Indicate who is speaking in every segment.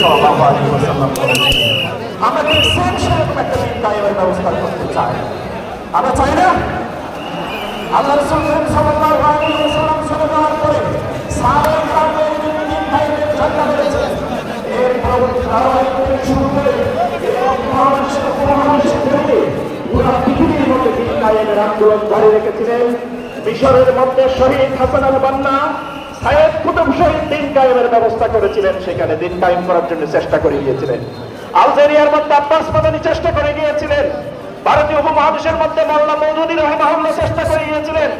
Speaker 1: সাল্লাল্লাহু মধ্যে কায়েমের আন্দোলন জারি রেখেছিলেন। মিশরের মধ্যে শহীদ হাসান আল বান্না সায়েদ কুতুব শহীদ দিন কায়েমের ব্যবস্থা করেছিলেন। সেখানে দিন কায়েম করার জন্য চেষ্টা করে গিয়েছিলেন আলজেরিয়ার মধ্যে আব্বাস মাদানি চেষ্টা করে গিয়েছিলেন। ভারতীয় উপমহাদেশের মধ্যে মাওলানা মৌদুদি রহিমাহুল্লাহ চেষ্টা করে গিয়েছিলেন।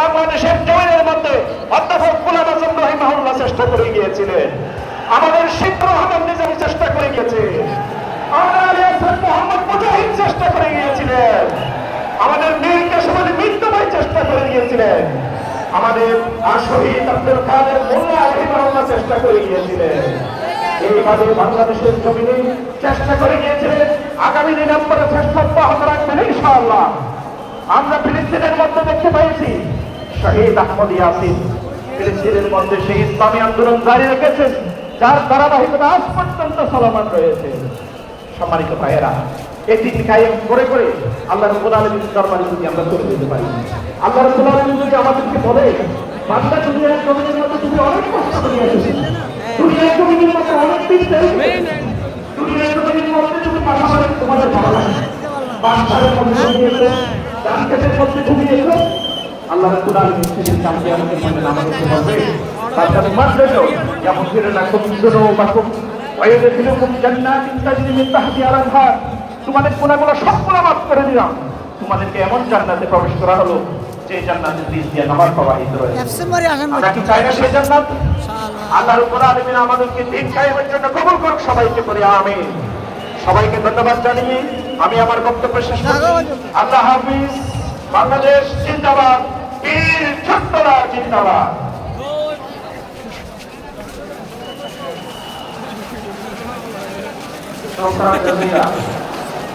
Speaker 1: বাংলাদেশের জমিনের মধ্যে অধ্যাপক গুলাম আজম রহিমাহুল্লাহ চেষ্টা করে গিয়েছিলেন। আমাদের শিখ রহমান নিজামী চেষ্টা করে গিয়েছে। মোহাম্মদ মুজাহিদ চেষ্টা করে গিয়েছিলেন। আমাদের মীর কেশবাদী মৃত্যু চেষ্টা করে গিয়েছিলেন। আমাদের শহীদ আব্দুল কাদের মোল্লা রহিমাহুল্লাহ চেষ্টা করে গিয়েছিলেন। এইভাবে বাংলাদেশের জমিনে চেষ্টা করে গিয়েছিলেন। আগামী দিন আপনারা চেষ্টা অব্যাহত রাখবেন ইনশাআল্লাহ। আমরা ফিলিস্তিনের মধ্যে দেখতে পেয়েছি। শহীদ আহমদ ইয়াসিন ফিলিস্তিনের মধ্যে সেই ইসলামী আন্দোলন জারি রেখেছেন যার ধারাবাহিকতা আজ পর্যন্ত চলমান রয়েছে। সম্মানিত ভাইয়েরা এটি কায়েম করে করে আল্লাহ রব্বুল আলমীর দরবারে যদি আমরা চলে যেতে পারি। আল্লাহ রব্বুল আলমী যদি আমাদেরকে বলে বাংলা দুনিয়ার জমিনের মধ্যে তুমি অনেক কষ্ট করে এসেছি। দুনিয়ার জমিনের মধ্যে অনেক দিন দুনিয়ার জমিনের মধ্যে তুমি পাশাপাশি তোমাদের ভালো লাগে বাচ্চাদের মধ্যে ঘুমিয়েছো ডান খেতের মধ্যে ঘুমিয়েছো আল্লাহ রাব্বুল আলামিন সেদিন কামকে আমাদের মধ্যে নামাজকে বলবে মারবে তো যেমন ফিরে না খুব সুন্দর বা খুব খুব জান্নাতিন তাজরি মিন তাহতিহা আল-আনহার। তোমাদের গুনাহগুলো সবগুলো মাফ করে দিলাম। তোমাদেরকে এমন জান্নাতে প্রবেশ করা হলো যে জান্নাতের নিচ দিয়ে নামাজ প্রবাহিত রয়েছে। আমরা কি চাই না সেই জান্নাত? আল্লাহ রাব্বুল আলামিন আমাদেরকে দিন কায়েমের জন্য কবুল করুক সবাইকে বলি আমিন। সবাইকে ধন্যবাদ জানিয়ে আমি আমার বক্তব্য শেষ করছি। আল্লাহ হাফিজ বাংলাদেশ জিন্দাবাদ বীর ছোট্টরা জিন্দাবাদ।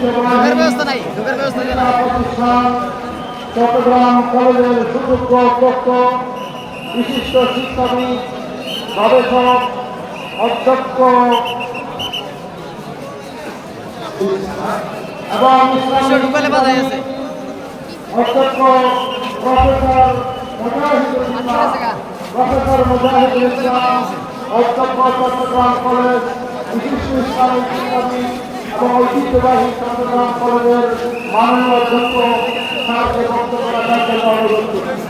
Speaker 2: ঢোকার ব্যবস্থা নাই ঢোকার ব্যবস্থা
Speaker 1: চট্টগ্রাম কলেজের সুযোগ্য অধ্যক্ষ বিশিষ্ট শিক্ষাবিদ গবেষক অধ্যক্ষ এবং অধ্যক্ষ প্রফেসর প্রফেসর মুজাহিদুল ইসলাম অধ্যক্ষ চট্টগ্রাম কলেজ এবং ঐতিহ্যবাহী চন্দ্রগ্রাম কলেজের মাননীয় অধ্যক্ষ স্যারকে বক্তব্য রাখার জন্য অনুরোধ